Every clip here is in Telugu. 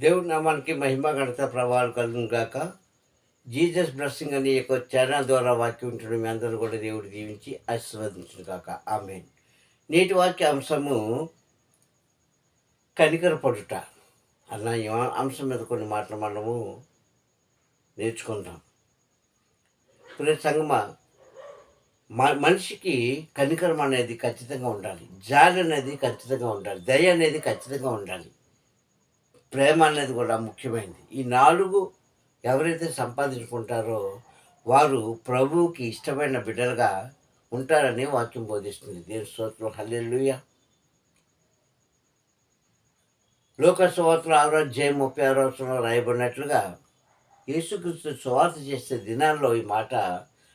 దేవుడి నామానికి మహిమ గణత ప్రభావాలు కలుగును గాక. జీసస్ బ్లెస్సింగ్ అనే యొక్క ఛానల్ ద్వారా వాక్యం ఉంటున్న మీ అందరూ కూడా దేవుడు దీవించి ఆశీర్వదించును గాక. ఆమె నేటి వాక్య అంశము కనికర పడుట. అన్న అంశం మీద కొన్ని మాటలు మనము నేర్చుకుందాం. ప్రియ సంగమ మ మనిషికి కనికరం అనేది ఖచ్చితంగా ఉండాలి. జాలి అనేది ఖచ్చితంగా ఉండాలి. దయ అనేది ఖచ్చితంగా ఉండాలి. ప్రేమ అనేది కూడా ముఖ్యమైనది. ఈ నాలుగు ఎవరైతే సంపాదించుకుంటారో వారు ప్రభువుకి ఇష్టమైన బిడ్డలుగా ఉంటారని వాక్యం బోధిస్తుంది. దేని స్తోత్రం. హల్లెల్లుయ లోక సువార్తలు ఆరో జయం ముప్పై ఆరో వచనంలో రాయబడినట్లుగా యేసుక్రీస్తు సువార్త చేసే దినాల్లో ఈ మాట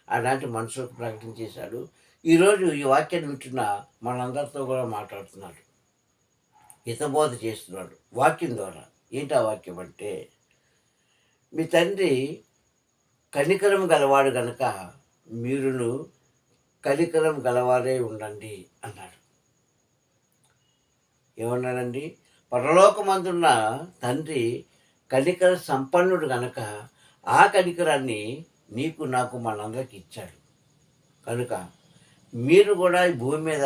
అలాంటి మనుషులకు ప్రకటించేశాడు. ఈరోజు ఈ వాక్యాన్ని వింటున్న మనందరితో కూడా మాట్లాడుతున్నాడు. హితబోధ చేస్తున్నాడు. వాక్యం ద్వారా. ఏంటి ఆ వాక్యం అంటే మీ తండ్రి కనికరం గలవాడు గనక మీరును కనికరం గలవారే ఉండండి అన్నాడు. ఏమన్నాడండి? పరలోకమందున్న తండ్రి కనికర సంపన్నుడు గనక ఆ కనికరాన్ని నీకు నాకు మనందరికి ఇచ్చాడు. కనుక మీరు కూడా ఈ భూమి మీద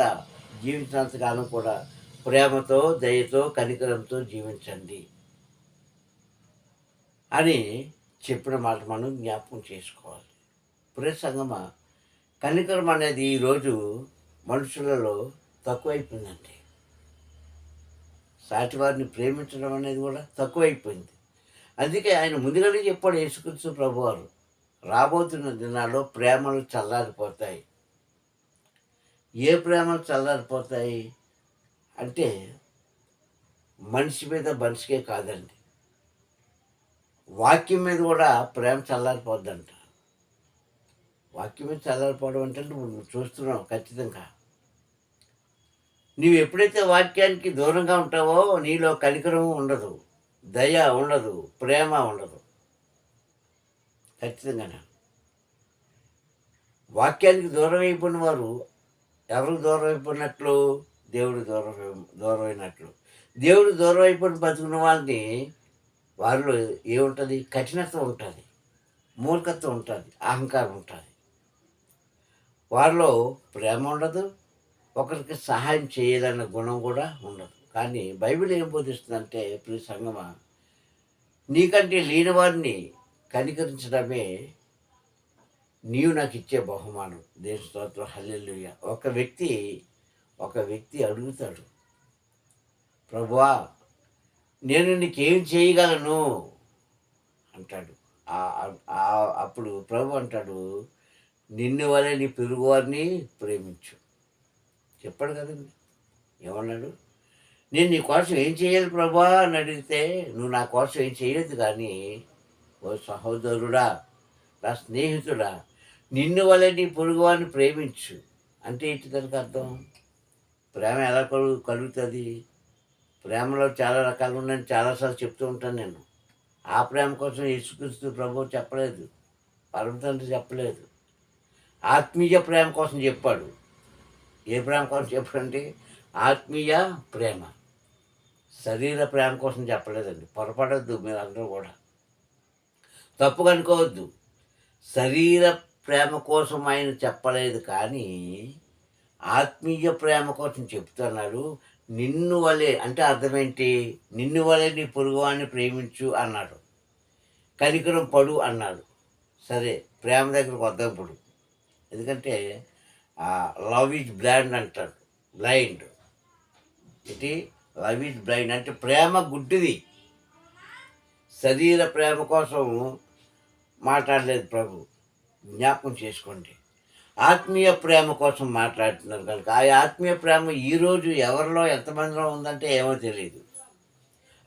జీవించినంతకాలం కూడా ప్రేమతో దయతో కనికరంతో జీవించండి అని చెప్పిన మాట మనం జ్ఞాపకం చేసుకోవాలి. ప్రియ సంగమ కనికరం అనేది ఈరోజు మనుషులలో తక్కువైపోయిందండి. సాటివారిని ప్రేమించడం అనేది కూడా తక్కువైపోయింది. అందుకే ఆయన ముందుగానే చెప్పాడు యేసుకృష్ణ ప్రభువారు రాబోతున్న దినాల్లో ప్రేమలు చల్లారిపోతాయి. ఏ ప్రేమలు చల్లారిపోతాయి? అంటే మనిషి మీద మనిషికే కాదండి. వాక్యం మీద కూడా ప్రేమ చల్లారిపోద్దంట. వాక్యం మీద చల్లారిపోవడం అంటే నువ్వు చూస్తున్నావు ఖచ్చితంగా. నీవు ఎప్పుడైతే వాక్యానికి దూరంగా ఉంటావో నీలో కనికరం ఉండదు దయ ఉండదు ప్రేమ ఉండదు. ఖచ్చితంగా వాక్యానికి దూరం అయిపోయిన వారు ఎవరికి దూరం అయిపోయినట్లు? దేవుడు దూరం దూరమైనట్లు దేవుడు దూరం అయిపోయిన బతుకున్న వాళ్ళని వారిలో ఏముంటుంది? కఠినత్వం ఉంటుంది. మూర్ఖత్వం ఉంటుంది. అహంకారం ఉంటుంది. వారిలో ప్రేమ ఉండదు. ఒకరికి సహాయం చేయాలన్న గుణం కూడా ఉండదు. కానీ బైబిల్ ఏం బోధిస్తుందంటే ప్రియ సంగమ నీకంటే లేని వారిని కనికరించడమే నీవు నాకు ఇచ్చే బహుమానం. దేశ స్తోత్రం. హల్లెలూయ. ఒక వ్యక్తి ఒక వ్యక్తి అడుగుతాడు ప్రభువా నేను నీకేం చేయగలను? అంటాడు. అప్పుడు ప్రభు అంటాడు నిన్ను వలె నీ పెరుగువారిని ప్రేమించు. చెప్పాడు కదండి ఏమన్నాడు? నేను నీ కోసం ఏం చేయాలి ప్రభా అని అడిగితే నువ్వు నా కోసం ఏం చేయలేదు కానీ ఓ సహోదరుడా నా స్నేహితుడా నిన్ను వలె నీ పొరుగువారిని ప్రేమించు. అంటే ఏంటి దానికి అర్థం? ప్రేమ ఎలా కలుగు కలుగుతుంది? ప్రేమలో చాలా రకాలు ఉన్నాయని చాలాసార్లు చెప్తూ ఉంటాను నేను. ఆ ప్రేమ కోసం యేసుక్రీస్తు ప్రభు చెప్పలేదు. పరమతండ్రి చెప్పలేదు. ఆత్మీయ ప్రేమ కోసం చెప్పాడు. ఏ ప్రేమ కోసం చెప్పాడంటే ఆత్మీయ ప్రేమ. శరీర ప్రేమ కోసం చెప్పలేదండి. పొరపడద్దు మీరు అందరూ కూడా. తప్పు అనుకోవద్దు. శరీర ప్రేమ కోసం ఆయన చెప్పలేదు కానీ ఆత్మీయ ప్రేమ కోసం చెప్తున్నాడు నిన్ను వలె అంటే అర్థమేంటి? నిన్ను వలె నీ పొరుగువాన్ని ప్రేమించు అన్నాడు. కనికరం పడు అన్నాడు. సరే ప్రేమ దగ్గరకు వద్దాం ఇప్పుడు. ఎందుకంటే లవ్ ఈజ్ బ్లైండ్ అంటాడు. బ్లైండ్. ఇది లవ్ ఈజ్ బ్లైండ్ అంటే ప్రేమ గుడ్డిది. శరీర ప్రేమ కోసం మాట్లాడలేదు ప్రభు. జ్ఞాపకం చేసుకోండి. ఆత్మీయ ప్రేమ కోసం మాట్లాడుతున్నారు కనుక ఆ ఆత్మీయ ప్రేమ ఈరోజు ఎవరిలో ఎంతమందిలో ఉందంటే ఏమో తెలియదు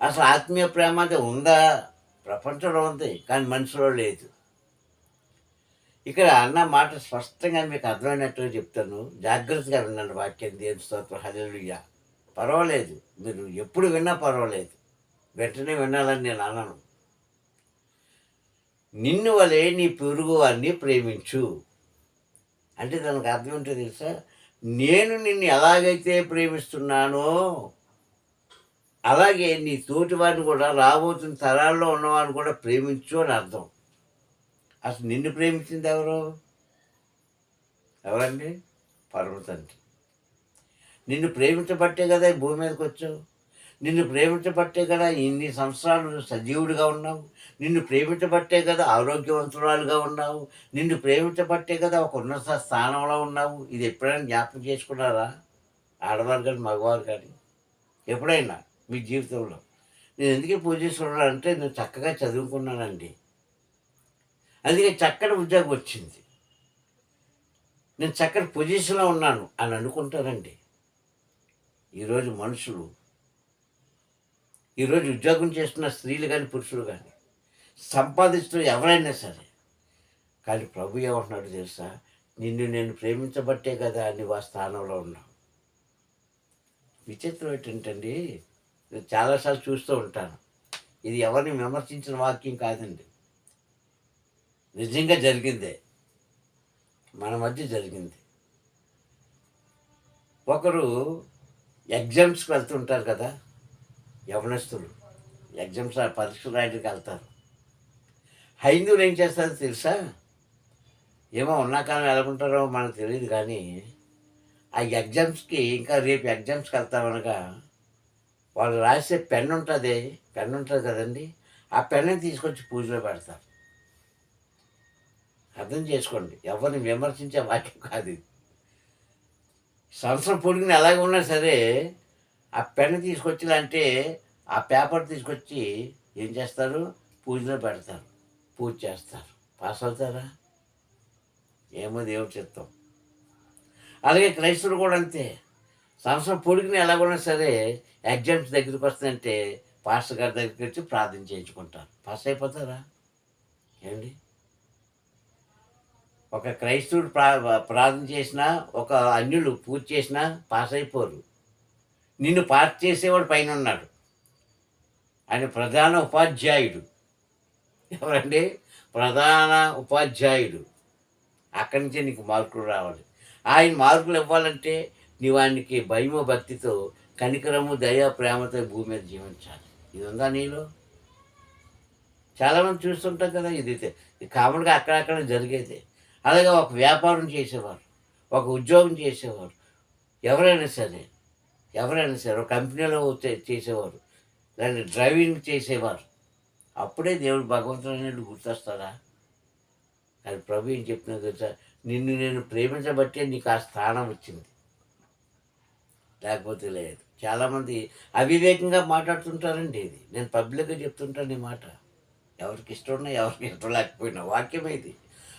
అసలు ఆత్మీయ ప్రేమ అంటే ఉందా? ప్రపంచంలో ఉంది కానీ మనిషిలో లేదు. ఇక్కడ అన్న మాట స్పష్టంగా మీకు అర్థమైనట్టుగా చెప్తాను. జాగ్రత్తగా విన్నాను వాక్యం దేని స్తోత్రం హల్లెలూయా. పర్వాలేదు మీరు ఎప్పుడు విన్నా పర్వాలేదు. వెంటనే వినాలని నేను అనను. నిన్ను వలే నీ పొరుగు వారిని ప్రేమించు. అంటే దానికి అర్థం ఏంటో తెలుసా? నేను నిన్ను ఎలాగైతే ప్రేమిస్తున్నానో అలాగే నీ తోటి వారిని కూడా రాబోతున్న తరాల్లో ఉన్నవారిని కూడా ప్రేమించు అని అర్థం. అసలు నిన్ను ప్రేమించింది ఎవరు? ఎవరండి? పర్వతండి నిన్ను ప్రేమించబట్టే కదా ఈ భూమి మీదకి వచ్చావు? నిన్ను ప్రేమించబట్టే కదా ఇన్ని సంవత్సరాలు సజీవుడిగా ఉన్నావు. నిన్ను ప్రేమించబట్టే కదా ఆరోగ్యవంతురాలుగా ఉన్నావు. నిన్ను ప్రేమించబట్టే కదా ఒక ఉన్నత స్థానంలో ఉన్నావు. ఇది ఎప్పుడైనా జ్ఞాపకం చేసుకున్నారా? ఆడవారు కానీ మగవారు కానీ. ఎప్పుడైనా మీ జీవితంలో. నేను ఎందుకు పూజిస్తున్నాను అంటే నేను చక్కగా చదువుకున్నానండి. అందుకే చక్కటి ఉద్యోగం వచ్చింది. నేను చక్కటి పొజిషన్లో ఉన్నాను అని అనుకుంటారండి ఈరోజు మనుషులు ఈరోజు ఉద్యోగం చేస్తున్న స్త్రీలు కానీ పురుషులు కానీ సంపాదిస్తున్న ఎవరైనా సరే కానీ ప్రభు ఏమంటున్నాడు తెలుసా? నిన్ను నేను ప్రేమించబట్టే కదా అని ఆ స్థానంలో ఉన్నావు. విచిత్రం ఏంటంటండి నేను చాలాసార్లు చూస్తూ ఉంటాను. ఇది ఎవరిని విమర్శించిన వాక్యం కాదండి. నిజంగా జరిగిందే. మన మధ్య జరిగింది. ఒకరు ఎగ్జామ్స్కి వెళ్తుంటారు కదా? యవనస్తులు. ఎగ్జామ్స్ పరీక్షలు రాయడానికి వెళ్తారు. హైందువులు ఏం చేస్తారో తెలుసా? ఏమో ఉన్న కాలం ఎలాగుంటారో మనకు తెలియదు కానీ ఆ ఎగ్జామ్స్కి ఇంకా రేపు ఎగ్జామ్స్కి వెళ్తామనగా వాళ్ళు రాసే పెన్ ఉంటుంది పెన్ ఉంటుంది కదండి ఆ పెన్ను తీసుకొచ్చి పూజలో పెడతారు. అర్థం చేసుకోండి ఎవరిని విమర్శించే వాక్యం కాదు సంవత్సరం పొడిగిన ఎలాగ ఉన్నా సరే ఆ పెన్ తీసుకొచ్చిందంటే ఆ పేపర్ తీసుకొచ్చి ఏం చేస్తారు? పూజలో పెడతారు. పూజ చేస్తారు. పాస్ అవుతారా? ఏమో దేవుడు చిత్తం అలాగే క్రైస్తవులు కూడా అంతే. సంవత్సరం పొడిగిన కూడా సరే ఎగ్జామ్స్ దగ్గరికి వస్తుందంటే పాస్టర్ గారి దగ్గరికి వచ్చి ప్రార్థన చేయించుకుంటారు. పాస్ అయిపోతారా? ఏమండి ఒక క్రైస్తవుడు ప్రా ప్రార్థన చేసినా ఒక అన్యులు పూజ చేసినా పాస్ అయిపోరు. నిన్ను పాస్ చేసేవాడు పైన ఉన్నాడు ఆయన ప్రధాన ఉపాధ్యాయుడు. ఎవరండి? ప్రధాన ఉపాధ్యాయుడు. అక్కడి నుంచే నీకు మార్కులు రావాలి. ఆయన మార్కులు ఇవ్వాలంటే నీ వానికి భయము భక్తితో కనికరము దయ ప్రేమతో భూమి మీద జీవించాలి. ఇది ఉందా నీలో? చాలామంది చూస్తుంటాం కదా ఇది ఇది కామన్గా అక్కడక్కడ జరిగేది. అలాగే ఒక వ్యాపారం చేసేవారు ఒక ఉద్యోగం చేసేవారు. ఎవరైనా సరే ఎవరైనా సరే కంపెనీలో చేసేవారు. దాన్ని డ్రైవింగ్ చేసేవారు. అప్పుడే దేవుడు భగవంతుడు అనేది గుర్తొస్తాడా అది ప్రభు ఏం చెప్తున్నది తెలుసా? నిన్ను నేను ప్రేమించబట్టే నీకు ఆ స్థానం వచ్చింది. లేకపోతే లేదు. చాలామంది అవివేకంగా మాట్లాడుతుంటారండి ఇది. నేను పబ్లిక్గా చెప్తుంటాను ఈ మాట. ఎవరికి ఇష్టం ఉన్నా ఎవరికి ఇష్టం లేకపోయినా వాక్యం ఇది.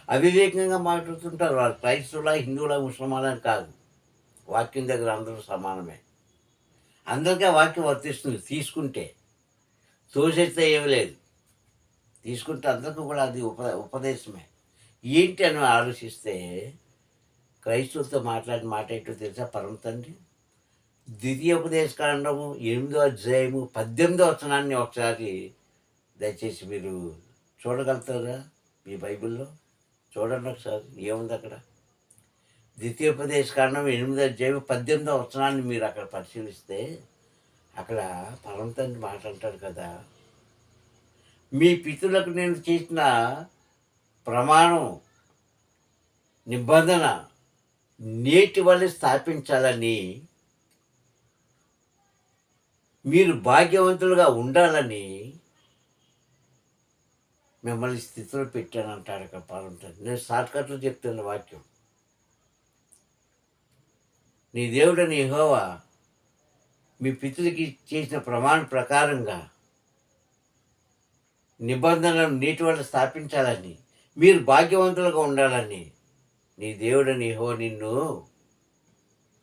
అవివేకంగా మాట్లాడుతుంటారు. వాళ్ళు క్రైస్తవులా హిందువులా ముస్లిమాలా అని కాదు. వాక్యం దగ్గర అందరూ సమానమే. అందరికీ ఆ వాక్యం వర్తిస్తుంది. తీసుకుంటే తోసేస్తే ఏమి లేదు. తీసుకుంటే అందరికీ కూడా అది ఉప ఉపదేశమే. ఏంటి అని ఆలోచిస్తే క్రైస్తవులతో మాట్లాడిన మాట ఏంటో తెలుసా పరమ తండ్రి? ద్వితీయ ఉపదేశకాండము ఎనిమిదో అధ్యాయము పద్దెనిమిదో వచనాన్ని ఒకసారి దయచేసి మీరు చూడగలుగుతారా మీ బైబిల్లో? చూడండి ఒకసారి. ఏముంది అక్కడ? ద్వితీయోపదేశకాండం ఎనిమిదో అధ్యాయం పద్దెనిమిదో వచనాన్ని మీరు అక్కడ పరిశీలిస్తే అక్కడ పరమతండ్రి మాట అంటాడు కదా. మీ పితులకు నేను చేసిన ప్రమాణం నిబంధన నేటి వల్ల స్థాపించాలని మీరు భాగ్యవంతులుగా ఉండాలని మిమ్మల్ని స్థితిలో పెట్టానంటాడు అక్కడ పరమతండ్రి. నేను షార్ట్కట్లో చెప్తున్న వాక్యం. నీ దేవుడని యహోవా మీ పితృకి చేసిన ప్రమాణ ప్రకారంగా నిబంధనలను నీటి వల్ల స్థాపించాలని మీరు భాగ్యవంతులుగా ఉండాలని నీ దేవుడని యహో నిన్ను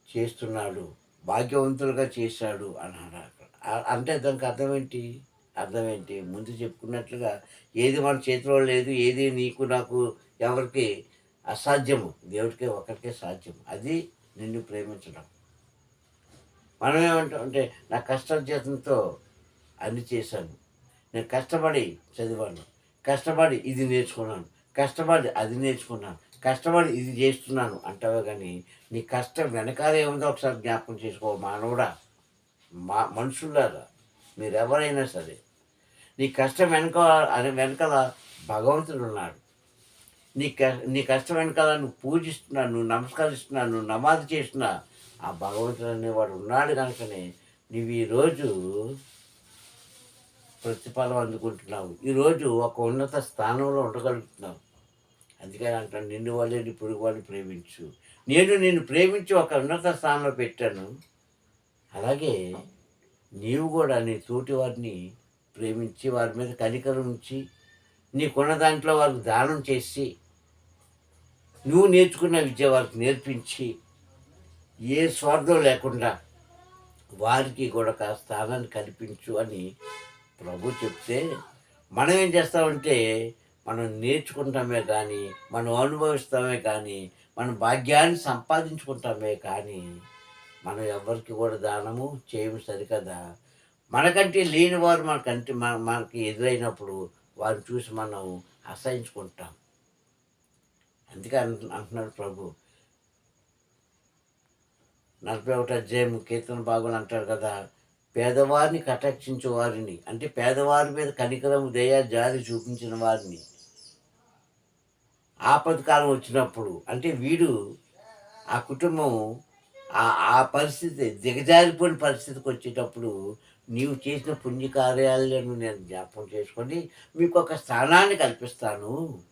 చేస్తున్నాడు భాగ్యవంతులుగా చేశాడు అన్నాడు. అక్కడ అంటే దానికి అర్థం ఏంటి? అర్థం ఏంటి? ముందు చెప్పుకున్నట్లుగా ఏది మన చేతిలో లేదు ఏది నీకు నాకు ఎవరికి అసాధ్యము. దేవుడికే ఒకరికే సాధ్యం అది నిన్ను ప్రేమించడం. మనం ఏమంటాం అంటే నా చేతంతో అన్ని చేశాను. నేను కష్టపడి చదివాను. కష్టపడి ఇది నేర్చుకున్నాను. కష్టపడి అది నేర్చుకున్నాను. కష్టపడి ఇది చేస్తున్నాను అంటావే కానీ నీ కష్టం వెనకాల ఏముందో ఒకసారి జ్ఞాపకం చేసుకో మానవుడా. మా మనుషులారా మీరెవరైనా సరే. నీ కష్టం వెనక అని వెనకాల భగవంతుడు ఉన్నాడు నీ నీ కష్టం వెనకాల నువ్వు పూజిస్తున్నా నువ్వు నమస్కరిస్తున్నా నువ్వు నమాజ్ చేస్తున్నా ఆ భగవంతుడు అనేవాడు ఉన్నాడు కనుకనే నువ్వు ఈరోజు ప్రతిఫలం అందుకుంటున్నావు. ఈరోజు ఒక ఉన్నత స్థానంలో ఉండగలుగుతున్నావు. అందుకని అంటాను నిన్ను వాళ్ళే నీ పొరుగు వాళ్ళని ప్రేమించు. నేను నిన్ను ప్రేమించి ఒక ఉన్నత స్థానంలో పెట్టాను. అలాగే నీవు కూడా నీ తోటి వారిని ప్రేమించి వారి మీద కనికరం ఉంచి నీకున్న దాంట్లో వారికి దానం చేసి నువ్వు నేర్చుకున్న విద్య వారికి నేర్పించి ఏ స్వార్థం లేకుండా వారికి కూడా ఒక స్థానాన్ని కల్పించు అని ప్రభు చెప్తే మనం ఏం చేస్తామంటే మనం నేర్చుకుంటామే కానీ మనం అనుభవిస్తామే కానీ మన భాగ్యాన్ని సంపాదించుకుంటామే కానీ మనం ఎవరికి కూడా దానము చేయము సరికదా. మనకంటే లేని వారు మనకంటే మన మనకి ఎదురైనప్పుడు వారిని చూసి మనం అసహించుకుంటాం. అందుకే అంటు- అంటున్నాడు ప్రభు. నలభై ఒకటి అధ్యాయం కీర్తన బాగుని అంటారు కదా పేదవారిని కటాక్షించే వారిని అంటే పేదవారి మీద కనికరం దయ జాలి చూపించిన వారిని. ఆపదకాలం వచ్చినప్పుడు అంటే వీడు ఆ కుటుంబం ఆ ఆ పరిస్థితి దిగజారిపోయిన పరిస్థితికి వచ్చేటప్పుడు నీవు చేసిన పుణ్యకార్యాలను నేను జ్ఞాపకం చేసుకొని మీకు ఒక స్థానాన్ని కల్పిస్తాను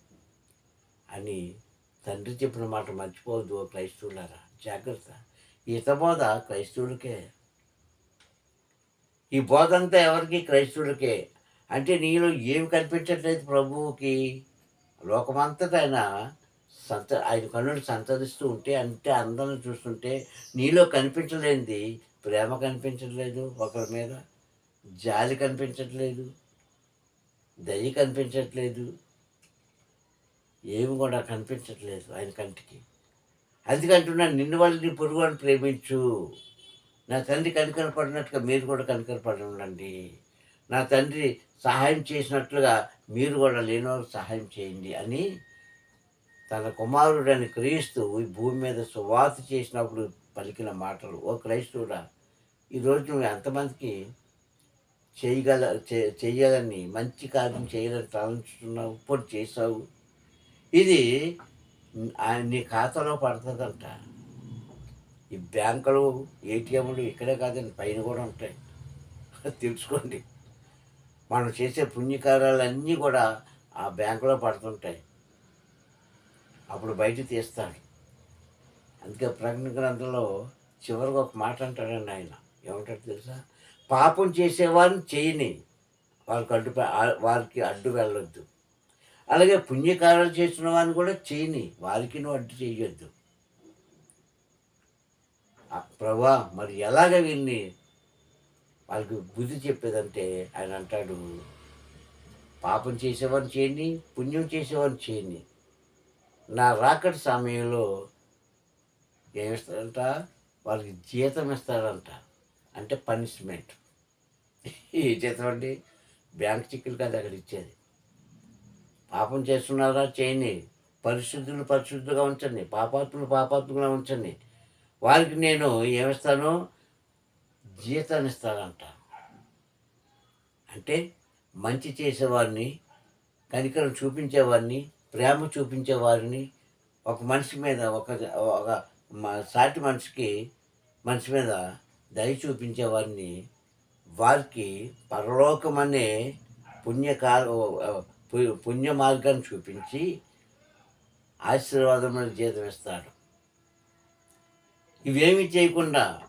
అని తండ్రి చెప్పిన మాట మర్చిపోవద్దు క్రైస్తవులారా. జాగ్రత్త. ఈత బోధ క్రైస్తవుడికే. ఈ బోధ అంతా ఎవరికి? క్రైస్తవుడికే. అంటే నీలో ఏమి కనిపించట్లేదు ప్రభువుకి? లోకమంతటా ఆయన సంత ఆయన కన్నులు సంతరిస్తూ ఉంటే అంటే అందరం చూస్తుంటే నీలో కనిపించలేనిది ప్రేమ కనిపించట్లేదు ఒకరి మీద జాలి కనిపించట్లేదు దయ కనిపించట్లేదు ఏమి కూడా కనిపించట్లేదు ఆయన కంటికి. అందుకంటున్నాను నిన్ను వాళ్ళు నీ పొరుగు ప్రేమించు. నా తండ్రి కనికరపడినట్టుగా మీరు కూడా కనికరపడండి. నా తండ్రి సహాయం చేసినట్లుగా మీరు కూడా లేనివారు సహాయం చేయండి అని తన కుమారుడని క్రీస్తు ఈ భూమి మీద సువాత చేసినప్పుడు పలికిన మాటలు. ఓ క్రైస్తవుడా ఈరోజు నువ్వు ఎంతమందికి చేయగల చే- చెయ్యాలని మంచి కార్యం చేయాలని తలంచుతున్నావు ఇప్పుడు చేసావు ఇది నీ ఖాతాలో పడుతుందంట. ఈ బ్యాంకులు ఏటీఎంలు ఇక్కడే కాదండి పైన కూడా ఉంటాయి. తెలుసుకోండి. మనం చేసే పుణ్యకార్యాలన్నీ కూడా ఆ బ్యాంకులో పడుతుంటాయి. అప్పుడు బయట తీస్తాడు. అందుకే ప్రకటన గ్రంథంలో చివరికి ఒక మాట అంటాడండి ఆయన. ఏమంటారు తెలుసా? పాపం చేసేవారిని చేయని వాళ్ళకి అడ్డు వాళ్ళకి వారికి అడ్డు వెళ్ళొద్దు. అలాగే పుణ్యకార్యాలు చేసిన వారిని కూడా చేయని వారికి నువ్వు అడ్డు చేయొద్దు. ప్రభా మరి ఎలాగ వీళ్ళని వాళ్ళకి బుద్ధి చెప్పేదంటే ఆయన అంటాడు పాపం చేసేవాడిని చేయండి పుణ్యం చేసేవాడిని చేయండి నా రాకటి సమయంలో ఏమిస్తాడంట వాళ్ళకి జీతం ఇస్తాడంట అంటే పనిష్మెంట్ ఈ జీతం అండి బ్యాంక్ చిక్కులు కాదు అక్కడ ఇచ్చేది. పాపం చేస్తున్నారా? చేయని. పరిశుద్ధులు పరిశుద్ధులుగా ఉంచండి. పాపాత్ములు పాపాత్ములుగా ఉంచండి. వారికి నేను ఏమిస్తాను? జీతాన్ని ఇస్తానంట. అంటే మంచి చేసేవారిని కనికరం చూపించేవారిని ప్రేమ చూపించేవారిని ఒక మనిషి మీద ఒక ఒక సాటి మనిషికి మనిషి మీద దయ చూపించేవారిని వారికి పరలోకం అనే పుణ్యకాల పు- పుణ్య మార్గాన్ని చూపించి ఆశీర్వాదమైన జీతం ఇస్తాడు ఇవేమి చేయకుండా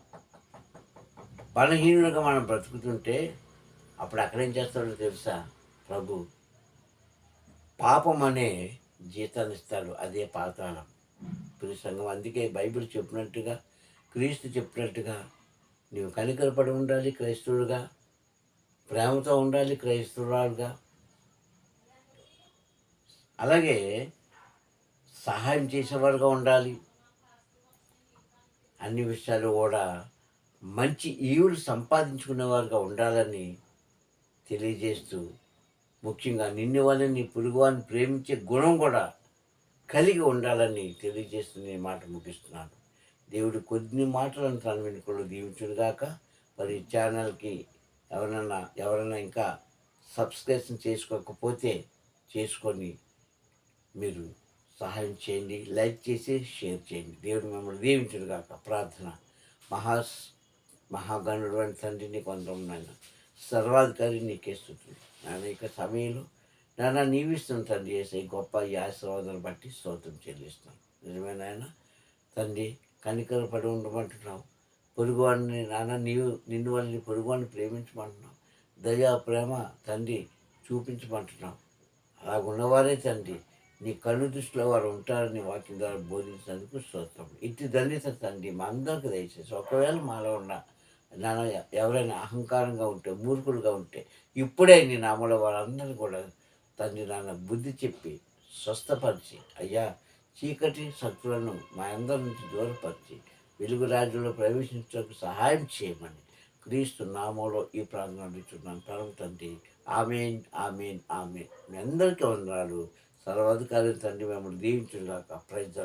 బలహీనులుగా మనం బ్రతుకుతుంటే అప్పుడు అక్కడేం చేస్తాడో తెలుసా? ప్రభు పాపం అనే జీతాన్ని ఇస్తాడు. అదే పాతాళం. పురుషంగం సంఘం అందుకే బైబిల్ చెప్పినట్టుగా క్రీస్తు చెప్పినట్టుగా నీవు కనికరపడి ఉండాలి క్రైస్తవుడుగా ప్రేమతో ఉండాలి క్రైస్తవురాలుగా. అలాగే సహాయం చేసేవాడుగా ఉండాలి. అన్ని విషయాలు కూడా మంచి ఈవులు సంపాదించుకునేవారుగా ఉండాలని తెలియజేస్తూ ముఖ్యంగా నిన్ను వాళ్ళని నీ పొరుగువారిని ప్రేమించే గుణం కూడా కలిగి ఉండాలని తెలియజేస్తూ నేను మాట ముగిస్తున్నాను. దేవుడు కొన్ని మాటలను తన వెనుకలు దీవించుడుగాక మరి ఈ ఛానల్కి ఎవరైనా ఎవరైనా ఇంకా సబ్స్క్రిప్షన్ చేసుకోకపోతే చేసుకొని మీరు సహాయం చేయండి లైక్ చేసి షేర్ చేయండి. దేవుడు మిమ్మల్ని దీవించుడు కాక ప్రార్థన. మహా మహాగణుడు అని తండ్రి నీకు అందమైన సర్వాధికారి నీకే స్థుతులు నాన్న ఇక సమయంలో నాన్న నీవిస్తున్న తండ్రి చేసే గొప్ప ఈ ఆశీర్వాదాలు బట్టి స్తోత్రం చెల్లిస్తాను నిజమే నాయన. తండ్రి కనికర పడి ఉండమంటున్నావు. పొరుగువాడిని నాన్న నీవు నిన్ను వాళ్ళని పొరుగువాడిని ప్రేమించమంటున్నావు. దయా ప్రేమ తండ్రి చూపించమంటున్నావు. అలా ఉన్నవారే తండ్రి. నీ కళ్ళు దృష్టిలో వారు ఉంటారని వాక్యం ద్వారా బోధించినందుకు స్తోత్రం. ఇట్టి ధన్యత తండ్రి మా అందరికి దయచేసి. ఒకవేళ మాలో ఉన్న నాన్న ఎవరైనా అహంకారంగా ఉంటే మూర్ఖులుగా ఉంటే ఇప్పుడే నీ నామలో వారందరూ కూడా తండ్రి నాన్న బుద్ధి చెప్పి స్వస్థపరిచి అయ్యా చీకటి శత్రువులను మా అందరి నుంచి దూరపరిచి వెలుగు రాజ్యంలో ప్రవేశించడానికి సహాయం చేయమని క్రీస్తు నామంలో ఈ ప్రార్థన అడుగుతున్నాను. పరమ తండ్రి ఆమెన్ ఆమెన్ ఆమెన్. మీ అందరికీ వందనాలు. సర్వాధికారి తండ్రి మిమ్మల్ని దీవించుగాక ప్రైజ్